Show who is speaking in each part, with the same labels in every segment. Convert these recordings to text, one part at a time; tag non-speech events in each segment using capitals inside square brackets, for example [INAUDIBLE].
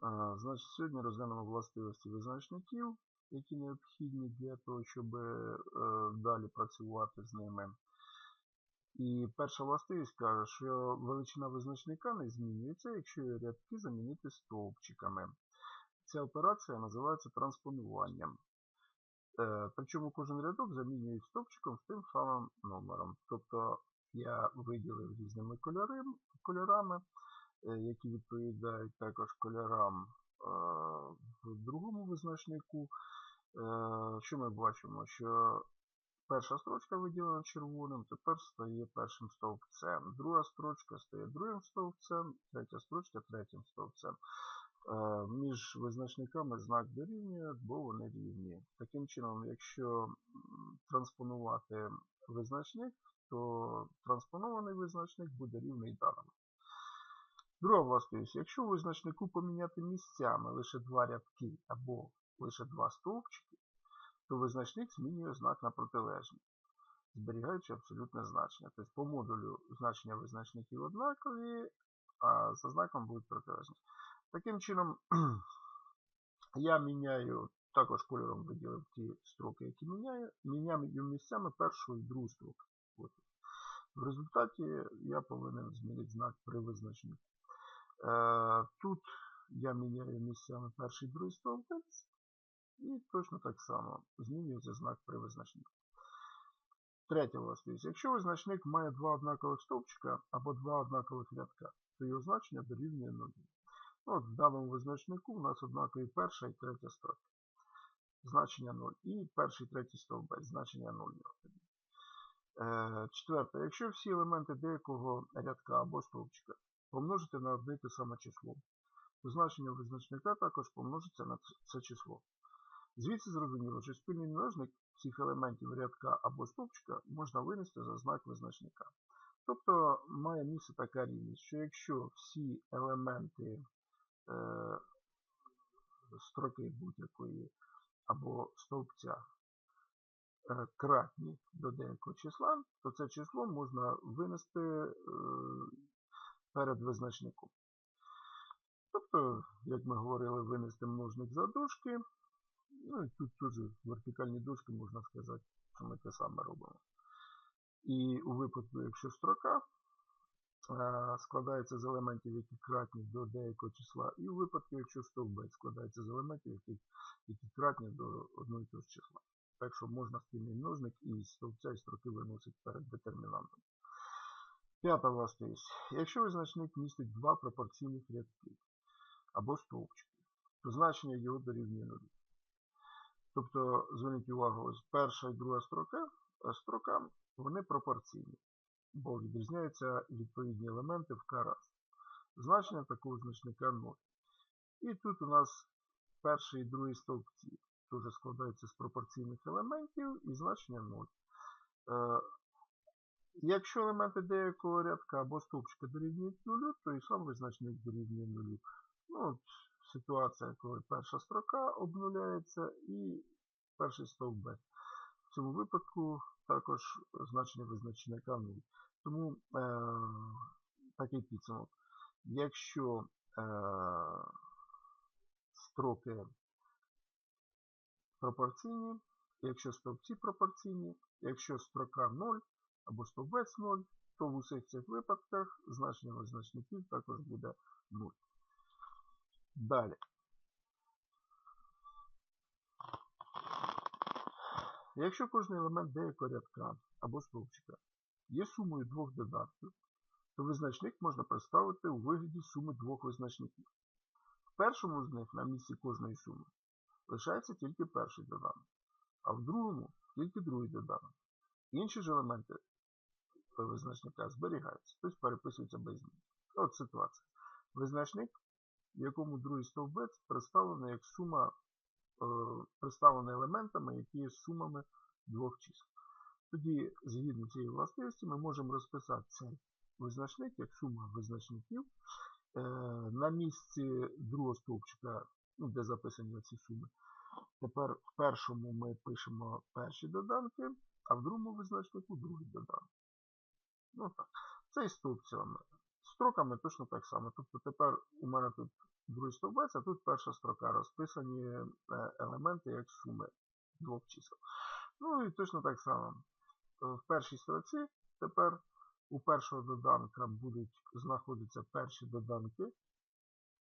Speaker 1: А, Значить, сьогодні розглянемо властивості визначників, які необхідні для того, щоб е, далі працювати з ними. І перша властивість каже, що величина визначника не змінюється, якщо рядки замінити стовпчиками. Ця операція називається транспонуванням. Е, Причому кожен рядок замінює стовпчиком з тим самим номером. Тобто я виділив різними кольори, кольорами, які відповідають також кольорам е, в другому визначнику. Е, Що ми бачимо? Що перша строчка виділена червоним, тепер стає першим стовпцем. Друга строчка стає другим стовпцем, третя строчка третім стовпцем. Е, Між визначниками знак дорівнює, бо вони рівні. Таким чином, якщо транспонувати визначник, то транспонований визначник буде рівний даному. Друга властивість. Якщо визначнику поміняти місцями лише два рядки або лише два стовпчики, то визначник змінює знак на протилежний, зберігаючи абсолютне значення. Тобто по модулю значення визначників однакові, а за знаком будуть протилежні. Таким чином, [CLEARS THROAT] я міняю, також кольором виділив ті строки, які міняю, міняю місцями першу і другу строку. В результаті я повинен змінити знак при визначнику. Тут я міняю місцями перший другий стовпець. І точно так само змінюється знак при визначнику. Третя властивість. Якщо визначник має два однакових стовпчика або два однакових рядка, то його значення дорівнює нулю. Ну, От В даному визначнику у нас однакові перша і третя строка. Значення 0. І перший і третій стовбець, значення 0. Е, Четверте. Якщо всі елементи деякого рядка або стовпчика помножити на одне те саме число, значення визначника також помножиться на це число. Звідси зрозуміло, що спільний множник всіх елементів рядка або стовпчика можна винести за знак визначника. Тобто має місце така рівність, що якщо всі елементи е, строки будь-якої або стовпця е, кратні до деякого числа, то це число можна винести е, перед визначником. Тобто, як ми говорили, винести множник за дужки. Ну і тут теж вертикальні дужки, можна сказати, що ми те саме робимо. І у випадку, якщо строка е, складається з елементів, які кратні до деякого числа, і у випадку, якщо стовбець складається з елементів, які, які кратні до одного і того числа. Так що можна спільний множник і стовпця і строки виносити перед детермінантом. П'ята властивість. Якщо визначник містить два пропорційних рядки або стовпчики, то значення його дорівнює нулю. Тобто, зверніть увагу, ось перша і друга строка, е, строка вони пропорційні, бо відрізняються відповідні елементи в k раз. Значення такого значника 0. І тут у нас перший і другий стовпці теж складаються з пропорційних елементів і значення 0. Якщо елементи деякого рядка або стовпчика дорівнюють нулю, то і сам визначник дорівнює нулю. Ну, от ситуація, коли перша строка обнуляється і перший стовбець. В цьому випадку також значення визначника 0. Тому е, такий підсумок. Якщо е, строки пропорційні, якщо стовпці пропорційні, якщо строка 0 або стовбець 0, то в усіх цих випадках значення визначників також буде 0. Далі. Якщо кожний елемент деякого рядка або стовпчика є сумою двох додатків, то визначник можна представити у вигляді суми двох визначників. В першому з них на місці кожної суми лишається тільки перший доданок, а в другому тільки другий доданок. Інші ж елементи визначника зберігаються, тобто переписуються без змін. От ситуація. Визначник, в якому другий стовбець представлений як сума, е, представлений елементами, які є сумами двох чисел. Тоді, згідно цієї властивості, ми можемо розписати цей визначник як сума визначників. Е, на місці другого стовпчика, ну, де записані ці суми. Тепер в першому ми пишемо перші доданки, а в другому визначнику другий доданок. Ну. Це і стовпцями. Строками точно так само. Тобто тепер у мене тут другий стовбець, а тут перша строка. Розписані е, елементи як суми двох чисел. Ну і точно так само. В першій строці тепер у першого доданка будуть знаходитися перші доданки,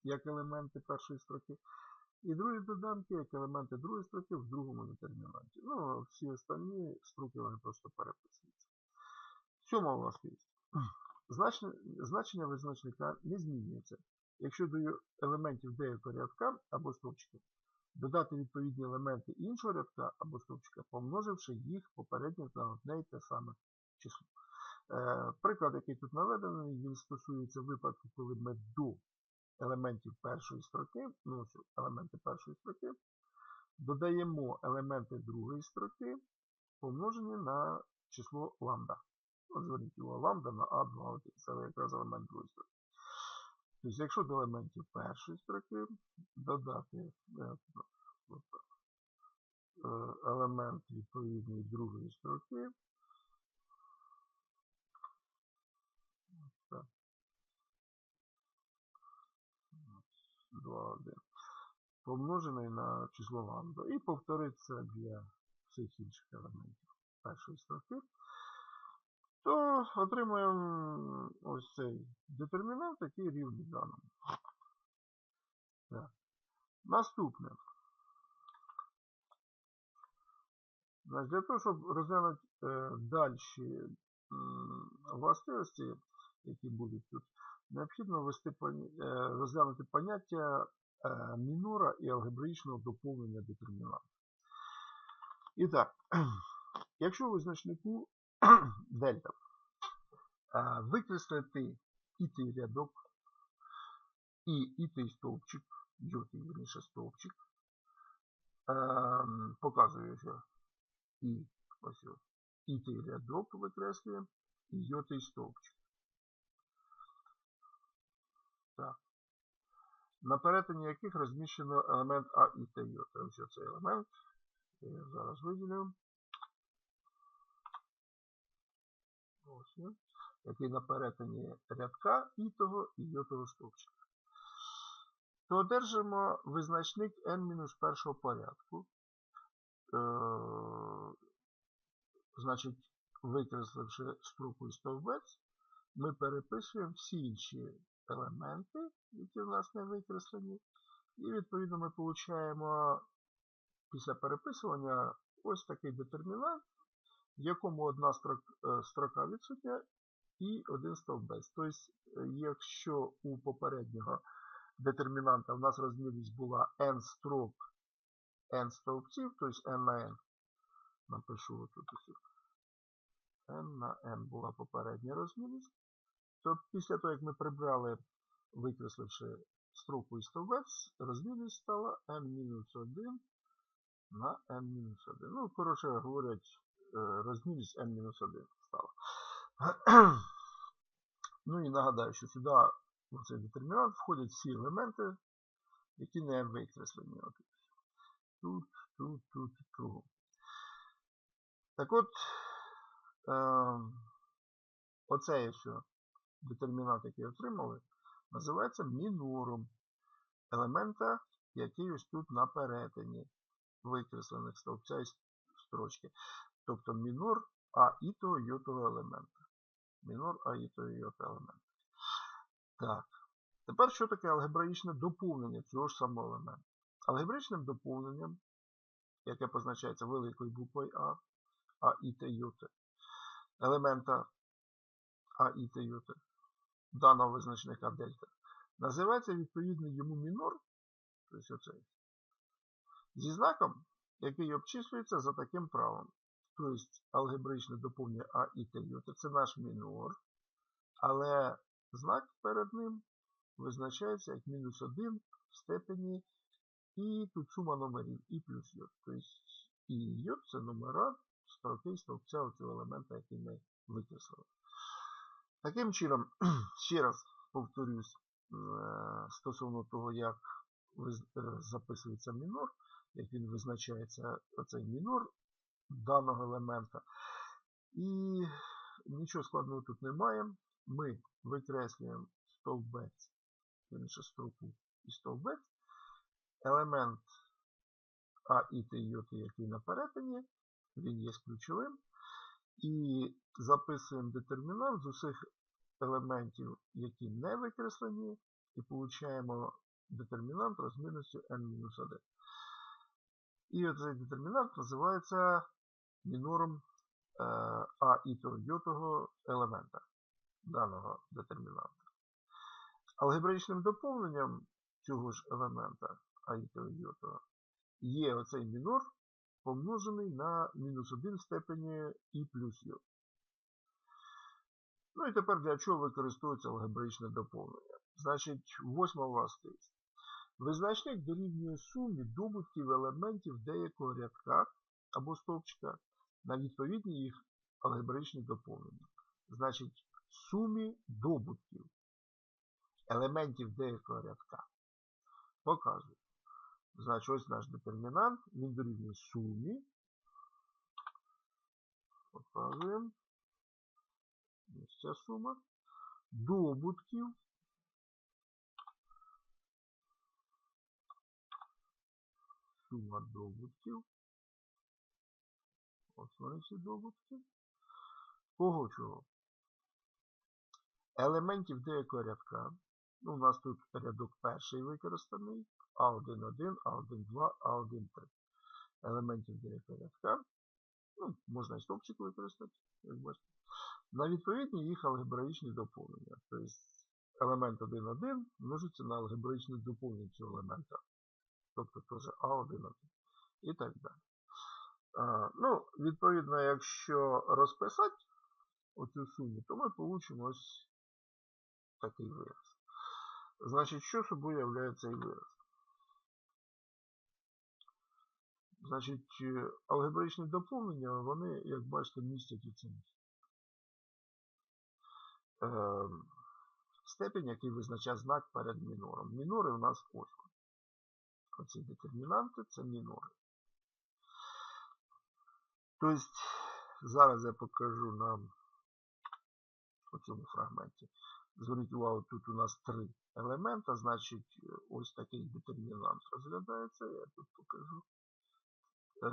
Speaker 1: як елементи першої строки. І другі доданки, як елементи другої строки в другому детермінанті. Ну, всі останні строки вони просто переписуються. Сьома властивість. Значення, визначника не змінюється. Якщо до елементів деякого рядка або стовпчика додати відповідні елементи іншого рядка або стовпчика, помноживши їх попередньо на одне й те саме число. Е, приклад, який тут наведений, він стосується випадку, коли ми до елементів першої строки, ну елементи першої строки, додаємо елементи другої строки, помножені на число ламбда. От зверніть увагу, ламбда на А2, це якраз елемент другої строки. Тобто, якщо до елементів першої строки додати елемент відповідної другої строки, так, 2, 1, помножений на число ламбда. І повторити це для всіх інших елементів першої строки, то отримуємо ось цей детермінант, який рівний даному. Так. Наступне. Для того, щоб розглянути е, далі властивості, які будуть тут, необхідно ввести, поня- е, розглянути поняття е, мінора і алгебраїчного доповнення детермінанта. І так, [CLEARS THROAT] якщо у визначнику [CLEARS THROAT] дельта викреслити ітий рядок і ітий стовпчик, йотий, вірніше, стовпчик, показую, що і ось ось, ітий рядок викреслюємо, і йотий стовпчик. Так. На перетині яких розміщено елемент А і Т йота. Ось цей елемент. Я зараз виділю. Ось. Який на перетині рядка і того і йотого стовпчика. То одержимо визначник n-першого порядку. Е, значить, викресливши строку і стовбець, ми переписуємо всі інші елементи, які в нас не викреслені. І відповідно ми отримуємо після переписування ось такий детермінант, в якому одна строк, е, строка відсутня і один стовбець. Тобто, е, якщо у попереднього детермінанта в нас розмірність була n строк n стовпців, тобто n на n, напишу отут ось. n на n була попередня розмірність, то після того, як ми прибрали, викресливши строку і стовбець, розмірність стала n-1 на n-1. Ну, коротше говорять, розмірність n-1 стала. [CLEARS THROAT] Ну і нагадаю, що сюди в цей детермінант входять всі елементи, які не викреслені. Тут, тут, тут, тут. Так от, е, оцей що детермінант, який отримали, називається мінором елемента, який ось тут на перетині викреслених стовпця і строчки. Тобто мінор А і того йотого елемента. Мінор А і того йотого елемента. Так. Тепер що таке алгебраїчне доповнення цього ж самого елемента? Алгебраїчним доповненням, яке позначається великою буквою А, А і Т йоти, елемента А і Т йоти, даного визначника дельта, називається відповідний йому мінор, тобто оцей, зі знаком, який обчислюється за таким правом. Тобто алгебраїчне доповнення А і Т йоти це наш мінор, але знак перед ним визначається як мінус 1 в степені і тут сума номерів і плюс йод. Тобто і йод це номера строки стовпця цього елемента, який ми викреслили. Таким чином, [CLEARS THROAT] ще раз повторюсь, стосовно того, як записується мінор, як він визначається оцей мінор даного елемента. І нічого складного тут немає. Ми викреслюємо стовбець, інше строку і стовбець. Елемент А, І, Т, Й, який на перетині, він є ключовим. І записуємо детермінант з усіх елементів, які не викреслені, і получаємо детермінант розмірністю n-1. І оцей детермінант називається мінором е, А і йотого елемента даного детермінанта. Алгебраїчним доповненням цього ж елемента А і йотого є оцей мінор помножений на мінус 1 в степені і плюс йод. Ну і тепер для чого використовується алгебраїчне доповнення? Значить, восьма властивість. Визначник дорівнює сумі добутків елементів деякого рядка або стовпчика на відповідні їх алгебраїчні доповнення. Значить, сумі добутків елементів деякого рядка. Показую. Значить, ось наш детермінант, він дорівнює сумі. Показуємо. Ось ця сума. Добутків. Сума добутків. Всі добутки. Чого? Елементів деякого рядка. Ну, у нас тут рядок перший використаний. А1, А1, А1, 3. Елементів деякого рядка. Ну, можна і стовпчик використати, як бачите. На відповідні їх алгебраїчні доповнення. Тобто елемент 1,1 множиться на алгебраїчне доповнення цього елемента. Тобто теж А1,1. І так далі. А, ну, Відповідно, якщо розписати оцю суму, то ми получимо ось такий вираз. Значить, що собою являє цей вираз? Значить, е, алгебраїчні доповнення, вони, як бачите, містять цьому. Е, степень, який визначає знак перед мінором. Мінори у нас ось. Оці детермінанти це мінори. Тобто, зараз я покажу нам у цьому фрагменті. Зверніть увагу, тут у нас три елемента, значить, ось такий детермінант розглядається. Я тут покажу. Е,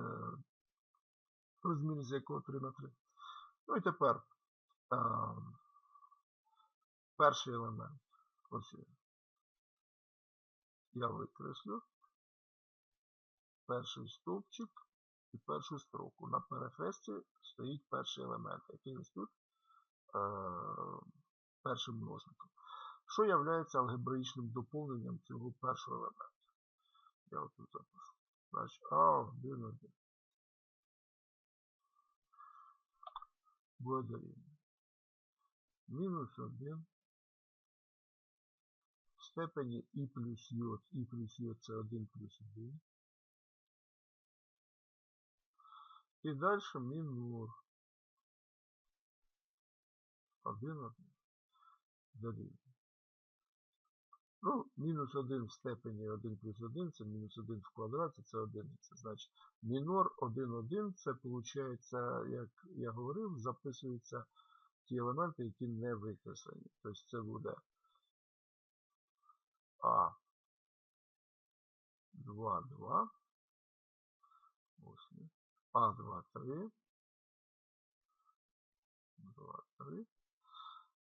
Speaker 1: розмір з якого 3 на 3. Ну і тепер е, перший елемент. Ось. Я викреслю. Перший стовпчик першу строку. На перехресті стоїть перший елемент, який ось тут е, першим множником. Що є алгебраїчним доповненням цього першого елемента? Я ось тут запишу. Значить, А1, 1. Буде дорівнює. Мінус 1 в степені і плюс йод, і плюс йод це 1 плюс 1. І далі мінур. 1, 1. Дорівнює. Ну, мінус 1 в степені 1 плюс 1, це мінус 1 в квадраті, це 1. Це значить мінор 1, 1, це виходить, як я говорив, записуються ті елементи, які не викреслені. Тобто це буде А 2, 2. Ось. А2, 3. 2, 3.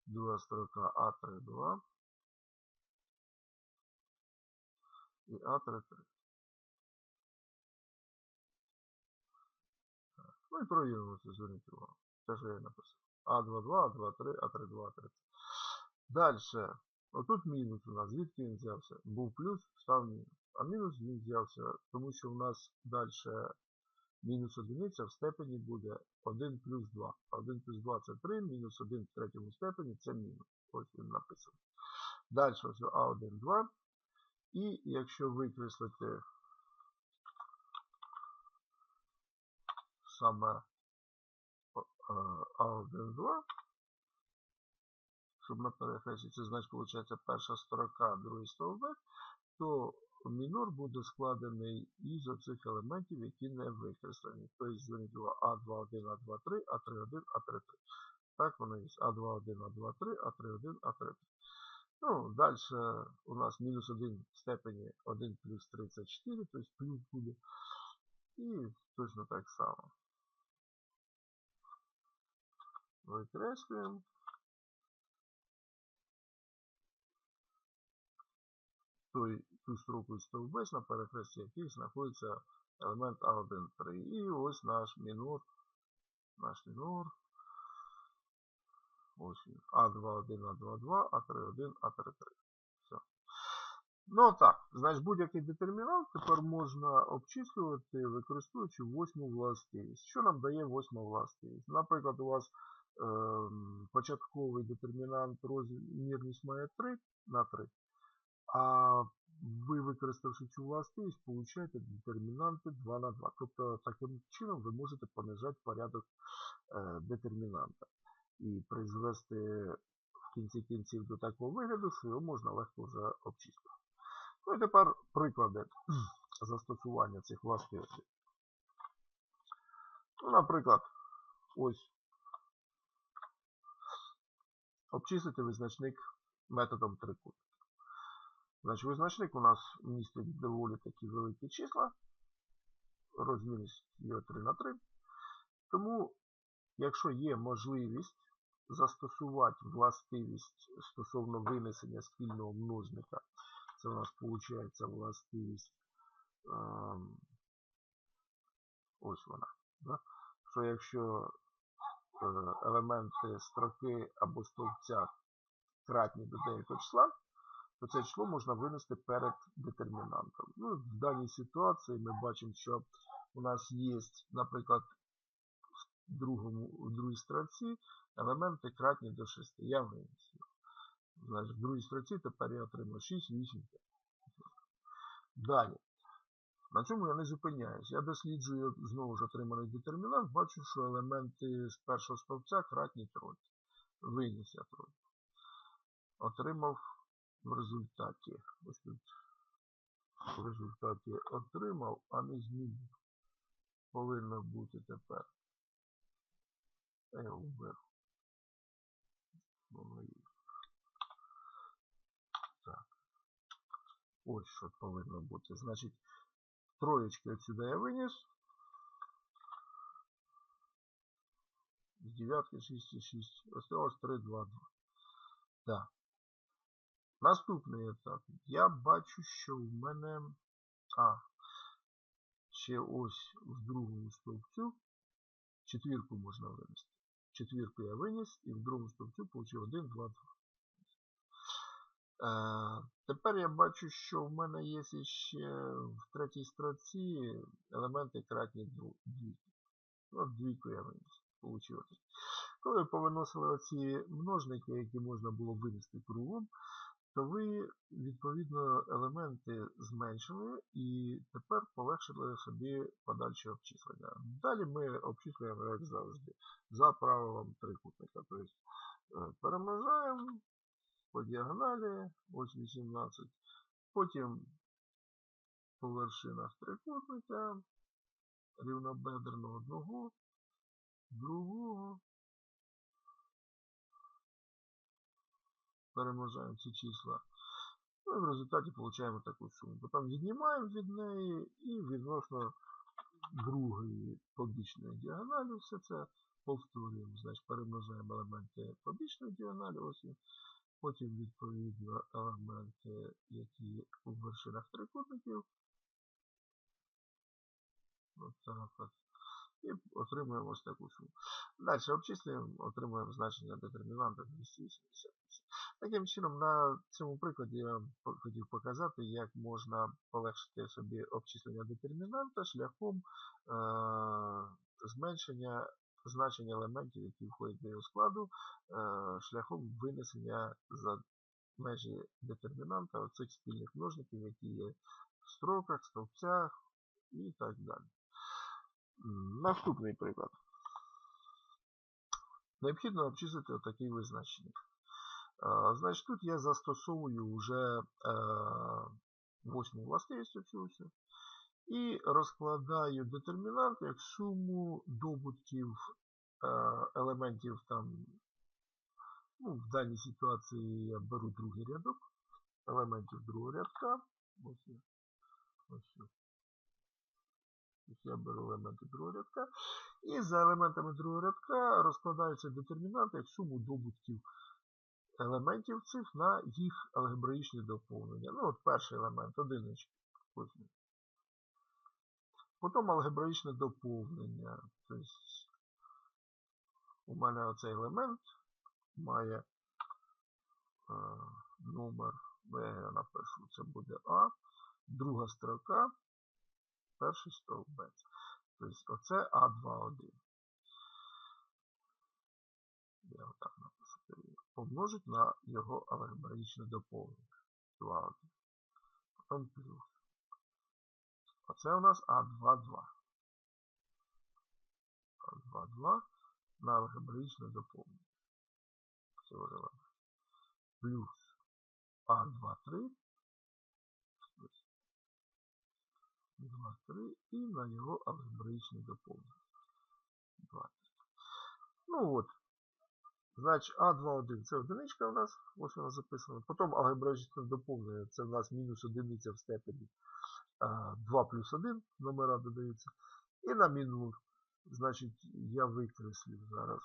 Speaker 1: Друга строка А3, 2. і А33. Ну і провіримо це, зверніть увагу. Те, що я написав. А22, А23, А32, А33. Далі. Отут мінус у нас. Звідки він взявся? Був плюс, став мінус. А мінус він взявся, тому що у нас далі мінус одиниця в степені буде 1 плюс 2. 1 плюс 2 це 3, мінус 1 в третьому степені це мінус. Ось він написаний. Далі ось А1, 2. І якщо викреслити саме А1-2, щоб на перехресті, це значить, виходить, перша строка, другий стовбик, то мінор буде складений із оцих елементів, які не викреслені. Тобто, зверніть увагу, А2-1, А2-3, А3-1, А3-3. Так воно є А2-1, А2-3, А3-1, А3-3. Ну, далі у нас мінус 1 в степені 1 плюс 34, тобто плюс буде. І точно так само. Викреслюємо. Той, строку стовбець, на перехресті яких знаходиться елемент А1, 3. І ось наш мінор. Наш мінор. Ось він. А21, А22, А31, А33. Все. Ну так, значить будь-який детермінант тепер можна обчислювати, використовуючи восьму властивість. Що нам дає восьма властивість? Наприклад, у вас е, початковий детермінант розмірність має 3 на 3, а ви, використавши цю властивість, получаєте детермінанти 2 на 2. Тобто таким чином ви можете понижати порядок е, детермінанта і призвести в кінці кінців до такого вигляду, що його можна легко вже обчислити. Ну і тепер приклади застосування цих властивостей. Ну, Наприклад, ось обчислити визначник методом трикутника. Значить, визначник у нас містить доволі такі великі числа. Розмірність його 3 на 3. Тому, якщо є можливість застосувати властивість стосовно винесення спільного множника, це у нас виходить властивість. Ем, ось вона. Да? Що якщо е, елементи строки або стовпця кратні до деякого числа, то це число можна винести перед детермінантом. Ну, В даній ситуації ми бачимо, що у нас є, наприклад, в, другому, в другій строці елементи кратні до 6. Я виніс їх. Значить, в другій строці тепер я отримав 6, 8, 5. Далі. На цьому я не зупиняюсь. Я досліджую знову ж отриманий детермінант, бачу, що елементи з першого стовпця кратні тройки. Виніс я тройку. Отримав в результаті. Ось тут в результаті отримав, а не змінив. Повинно бути тепер. Вверх. Воно є. Так. Ось що повинно бути. Значить, троєчки отсюда я виніс. З дев'ятки 6 6. Осталось 3, 2, 2. Так. Наступний етап. Я бачу, що в мене... А, ще ось в другому стовпцю четвірку можна винести. Четвірку я виніс і в другому стовпцю получив 1, 2, 2. Е, тепер я бачу, що в мене є ще в третій строці елементи кратні двійки. От двійку я виніс. Получив. Коли повиносили оці множники, які можна було винести кругом, то ви, відповідно, елементи зменшили і тепер полегшили собі подальше обчислення. Далі ми обчислюємо, як завжди, за правилом трикутника. Тобто перемножаємо по діагоналі, ось 18, потім по вершинах трикутника, рівнобедерного одного, другого. Перемножаємо ці числа. Ну і в результаті отримуємо таку суму. Потім віднімаємо від неї і відносно другої побічної діагоналі все це повторюємо. Значить, перемножаємо елементи побічної діагоналі, ось потім відповідно елементи, які у вершинах трикутників. Отак от. І отримуємо ось таку суму. Далі обчислюємо, отримуємо значення детермінанта 288. Таким чином, на цьому прикладі я хотів показати, як можна полегшити собі обчислення детермінанта шляхом е зменшення значення елементів, які входять до його складу, е шляхом винесення за межі детермінанта оцих спільних множників, які є в строках, стовпцях і так далі. Наступний приклад. Необхідно обчислити отакий визначник. Значить, тут я застосовую вже восьму властивість цю всю. І розкладаю детермінант як суму добутків елементів там Ну, в даній ситуації я беру другий рядок елементів другого рядка. Ось, ось, я. Беру елементи другого рядка. І за елементами другого рядка розкладаються детермінанти як суму добутків елементів цих на їх алгебраїчні доповнення. Ну, от перший елемент, одиничка. Потім алгебраїчне доповнення. Тобто у мене оцей елемент має е, номер, ну, я напишу, це буде А, друга строка, перший стовбець. Тобто оце А21. Я отак напишу. Помножить на його алгебраїчне доповнення. 2,1. Потім плюс. Оце у нас А22. А22 на алгебраїчне доповнення. Плюс А23. 2,3 і на його алгебраїчне доповнення. 20. Ну от. Значить, А21 це одиничка у нас, ось вона записана. Потім алгебраїчне доповнення, це у нас мінус одиниця в степені 2 плюс 1 номера додаються. І на мінур. Значить, я викреслю зараз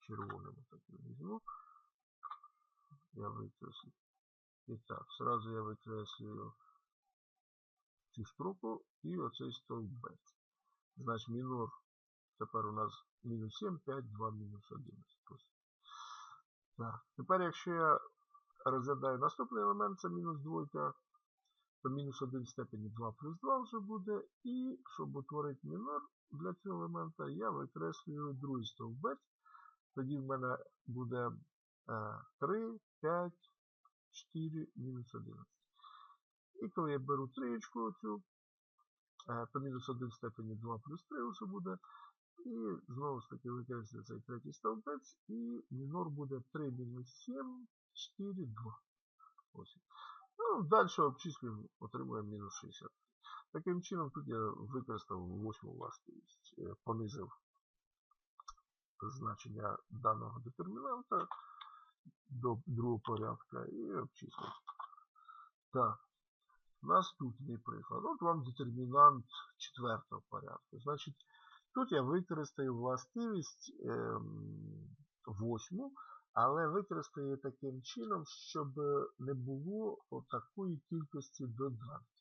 Speaker 1: червоним таким візьму. Я викреслю. І так, сразу я викреслюю цю строку і оцей стовбець. Значить, мінор тепер у нас мінус 7, 5, 2, мінус 11. Так, тепер, якщо я розглядаю наступний елемент, це мінус 2, то мінус 1 в степені 2 плюс 2 вже буде. І щоб утворити мінор для цього елемента, я викреслюю другий стовбець. Тоді в мене буде е, 3, 5, 4, мінус 11. І коли я беру триєчку оцю, е, то мінус 1 степені 2 плюс 3 вже буде. І знову ж таки викреслюю цей третій стовбець, і мінор буде 3 мінус 7, 4, 2. Ось. Ну, далі обчислюємо, отримуємо мінус 60. Таким чином, тут я використав восьму властивість, е, понизив значення даного детермінанта до другого порядка і обчислив. Так, наступний приклад. От вам детермінант четвертого порядку. Значить, тут я використаю властивість ем, восьму, але використаю таким чином, щоб не було такої кількості доданків.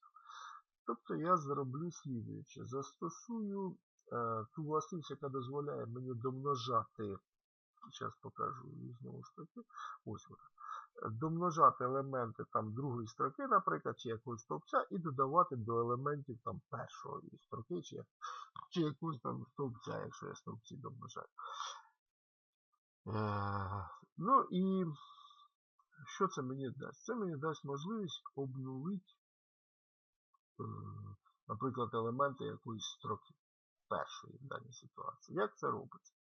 Speaker 1: Тобто я зроблю слідуюче. Застосую е, ту властивість, яка дозволяє мені домножати, зараз покажу знову ж таки, ось вона. Домножати елементи там другої строки, наприклад, чи якогось стовпця, і додавати до елементів там першої строки, чи, чи якогось там стовпця, якщо я стовпці домножаю. Е, ну і що це мені дасть? Це мені дасть можливість обнулити, е, наприклад, елементи якоїсь строки першої в даній ситуації. Як це робиться?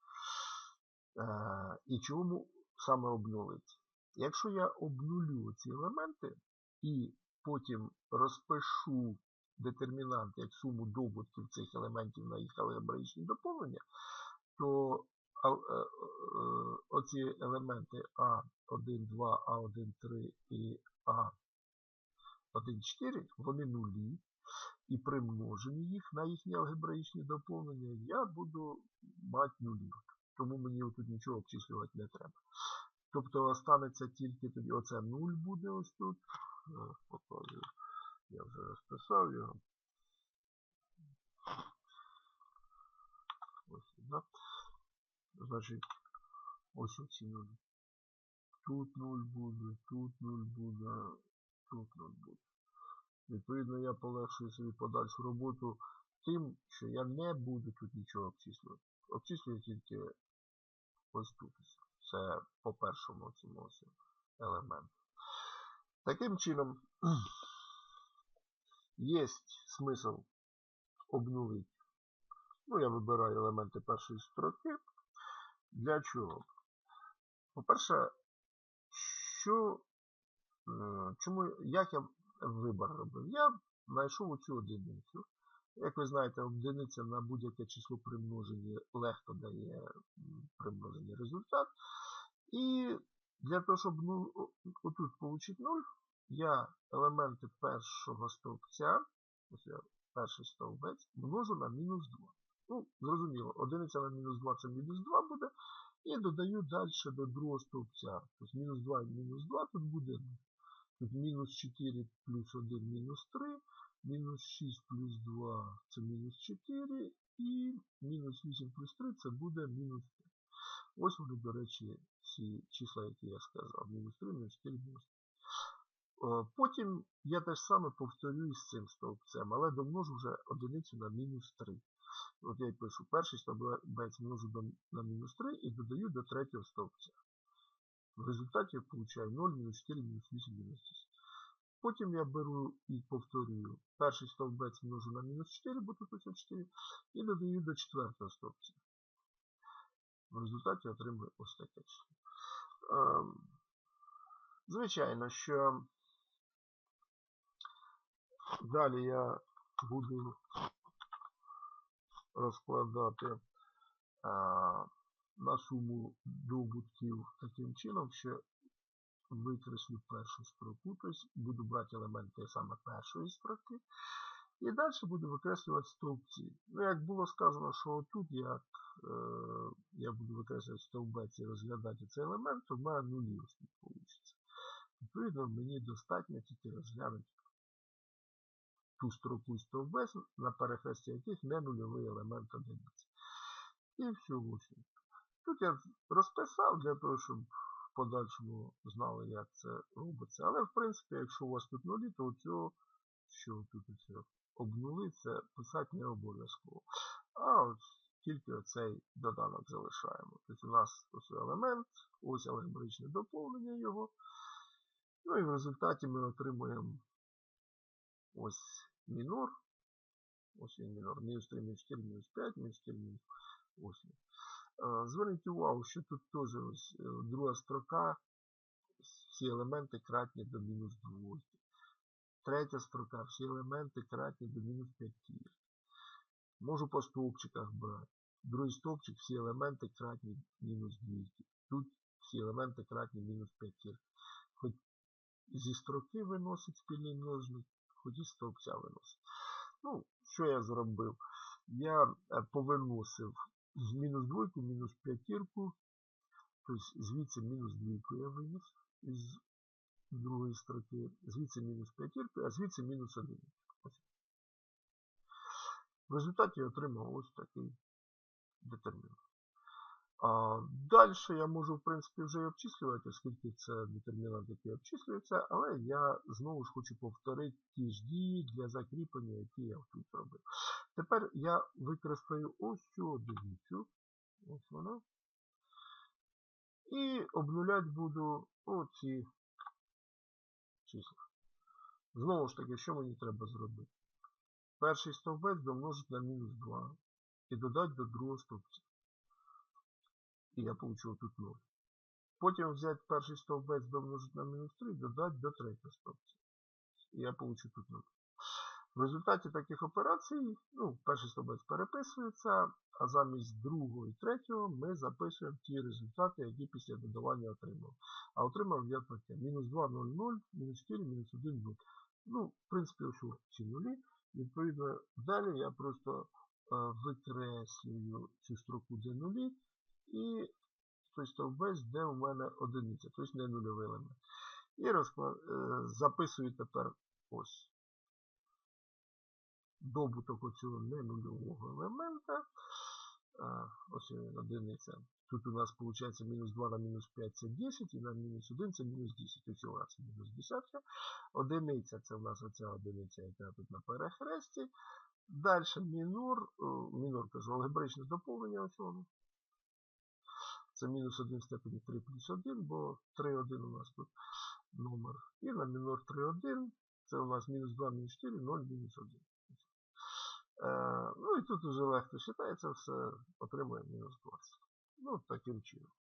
Speaker 1: Е, і чому саме обнулити? Якщо я обнулю ці елементи і потім розпишу детермінант як суму добутків цих елементів на їх алгебраїчні доповнення, то е, е, оці елементи А1, 2, А1, 3 і А1, 4, вони нулі. І при множенні їх на їхні алгебраїчні доповнення я буду мати нулі. Тому мені тут нічого обчислювати не треба. Тобто останеться тільки тоді оце 0 буде ось тут. Показую. Я вже розписав його. Ось, да? Значить, ось оці нулі. Тут 0 буде, тут 0 буде, тут 0 буде. Відповідно, я полегшую собі подальшу роботу тим, що я не буду тут нічого обчислювати. Обчислюю тільки ось тут. Це по першому цьому елементу. Таким чином, [CLEARS THROAT] є смисл обнулити. Ну, я вибираю елементи першої строки. Для чого? По-перше, що, чому, як я вибір робив? Я знайшов оцю одиницю. Як ви знаєте, одиниця на будь-яке число примноження легко дає примножений результат. І для того, щоб ну, отут отримати 0, я елементи першого стовпця, ось я перший стовбець, множу на мінус 2. Ну, зрозуміло, одиниця на мінус 2 це мінус 2 буде. І додаю далі до другого стовпця. Тобто мінус 2 і мінус 2 тут буде. Тут мінус 4 плюс 1 мінус 3, мінус 6 плюс 2 це мінус 4, і мінус 8 плюс 3 це буде мінус 5. Ось вони, до речі, ці числа, які я сказав. Мінус 3, мінус 4, мінус 5. Е, Потім я те ж саме повторюю з цим стовпцем, але домножу вже одиницю на мінус 3. От я й пишу перший стовбець множу на мінус 3 і додаю до третього стовпця. В результаті я получаю 0, мінус 4, мінус 8, мінус 10. Потім я беру і повторюю перший стовбець множу на мінус 4, бо тут ось 4, і додаю до четвертого стовпця. В результаті отримую ось таке число. Ем, Звичайно, що далі я буду розкладати а, на суму добутків таким чином, що викреслю першу строку, тобто буду брати елементи саме першої строки. І далі буду викреслювати стовпці. Ну, як було сказано, що тут як е, я буду викреслювати стовбець і розглядати цей елемент, то в мене нулі ось вийде. Відповідно, мені достатньо тільки розглянути ту строку стовбець, на перехресті яких не нульовий елемент одиниці. І все, ось. Тут я розписав для того, щоб подальшому знали, як це робиться. Але, в принципі, якщо у вас тут нулі, то цього, що тут усе обнули, це писати не обов'язково. А от тільки оцей доданок залишаємо. Тобто у нас ось елемент, ось алгебричне доповнення його. Ну і в результаті ми отримуємо ось мінор. Ось він мінор. Мінус 3, мінус 4, мінус 5, мінус 4, мінус 8. Е, Зверніть увагу, що тут теж ось е, друга строка, всі елементи кратні до мінус 2. Третя строка, всі елементи кратні до мінус 5. Можу по стовпчиках брати. Другий стовпчик, всі елементи кратні мінус 2. Тут всі елементи кратні мінус 5. Хоч зі строки виносить спільний множник, хоч і стовпця виносить. Ну, що я зробив? Я е, повиносив з мінус двойку, мінус п'ятірку, тобто звідси мінус двійку я виніс із другої строки, звідси мінус п'ятірку, а звідси мінус один. В результаті я отримав ось такий детермінант. А, Далі я можу, в принципі, вже і обчислювати, оскільки це детермінант, який обчислюється, але я знову ж хочу повторити ті ж дії для закріплення, які я тут робив. Тепер я використаю ось цю одиницю. Ось вона. І обнуляти буду оці числа. Знову ж таки, що мені треба зробити? Перший стовбець домножити на мінус 2 і додати до другого стовпця. І я получу тут 0. Потім взяти перший стовбець домножити на мінус 3 і додати до третього стовпця. І я получу тут 0. В результаті таких операцій, ну, перший стовбець переписується, а замість другого і третього ми записуємо ті результати, які після додавання отримав. А отримав я таке. Мінус 2, 0, 0, мінус 4, мінус 1, 0. Ну, в принципі, ось ці нулі. Відповідно, далі я просто е, викреслюю цю строку, де нулі, і той стовбець, де у мене одиниця, тобто не нульовий елемент. І розклад, е, записую тепер ось добуток оцього ненульового елемента. Ось він одиниця. Тут у нас виходить мінус 2 на мінус 5 це 10, і на мінус 1 це мінус 10. Ось у нас мінус 10. Одиниця це у нас оця одиниця, яка тут на перехресті. Далі мінор, мінор кажу, алгебричне доповнення ось воно. Це мінус 1 в степені 3 плюс 1, бо 3,1 у нас тут номер. І на мінор 3,1 це у нас мінус 2, мінус 4, 0, мінус 1. Е, ну і тут вже легко вважається все, отримує мінус 20. Ну, таким чином.